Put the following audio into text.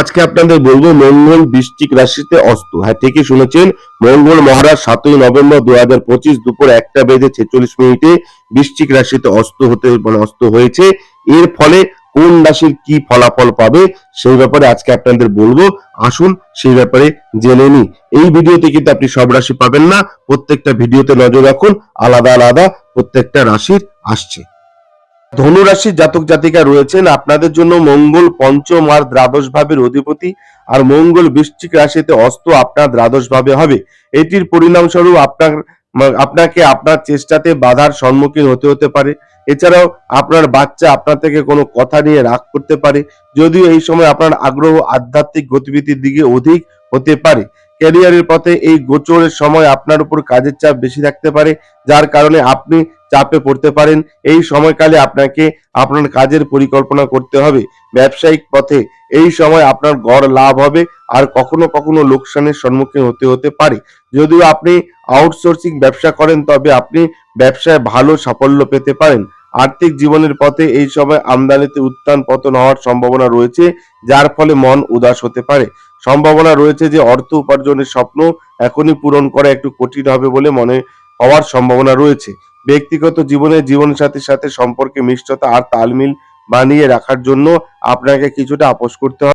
আজকে আপনাদের বলব মঙ্গল বৃশ্চিক রাশিতে অস্ত। হ্যাঁ ঠিকই শুনেছেন, মঙ্গল মহারাজ সাতই নভেম্বর দু হাজার পঁচিশ দুপুর একটা বেজে ছেচল্লিশ মিনিটে বৃশ্চিক রাশিতে অস্ত হতে মানে অস্ত হয়েছে। এর ফলে কোন রাশির কি ফলাফল পাবে সেই ব্যাপারে আজকে আপনাদের বলব। আসুন সেই ব্যাপারে জেনে নিই। এই ভিডিওতে কিন্তু আপনি সব রাশি পাবেন না, প্রত্যেকটা ভিডিওতে নজর রাখুন, আলাদা আলাদা প্রত্যেকটা রাশির আসছে। ধনু রাশির জাতক জাতিকা রয়েছেন। আপনাদের জন্য মঙ্গল পঞ্চম আর দ্বাদশ ভাবের অধিপতি আর মঙ্গল বৃশ্চিক রাশিতে অস্ত আপনার দ্বাদশ ভাবে হবে। এটির পরিণামস্বরূপ আপনার, আপনাকে আপনার চেষ্টাতে বাধার সম্মুখীন হতে হতে পারে। এছাড়াও আপনার বাচ্চা আপনার থেকে কোনো কথা নিয়ে রাগ করতে পারে। যদিও এই সময় আপনার আগ্রহ, আধ্যাত্মিক গতিবিধির দিকে অধিক হতে পারে। ক্যারিয়ারের পথে এই গোচরের সময় আপনার উপর কাজের চাপ বেশি থাকতে পারে। যার কারণে আপনি চাপে পড়তে পারেন। এই সময়কালে আপনাকে আপনার কাজের পরিকল্পনা করতে হবে। ব্যবসায়িক পথে এই সময় আপনার গড় লাভ হবে আর কখনো কখনো লোকসানের সম্মুখীন হতে হতে পারে। যদিও আপনি আউটসোর্সিং ব্যবসা করেন, তবে আপনি ব্যবসায় ভালো সাফল্য পেতে পারেন। আর্থিক জীবনের পথে এই সময় আমদানিতে উত্থান পতন হওয়ার সম্ভাবনা রয়েছে, যার ফলে মন উদাস হতে পারে। সম্ভাবনা রয়েছে যে অর্থ উপার্জনের স্বপ্ন এখনই পূরণ করা একটু কঠিন হবে বলে মনে হওয়ার সম্ভাবনা রয়েছে। ব্যক্তিগত জীবনে জীবনসাথীর সাথে সম্পর্কে মিষ্টতা আর তালমিল বানিয়ে রাখার জন্য আপনাকে কিছুটা আপোষ করতে হবে।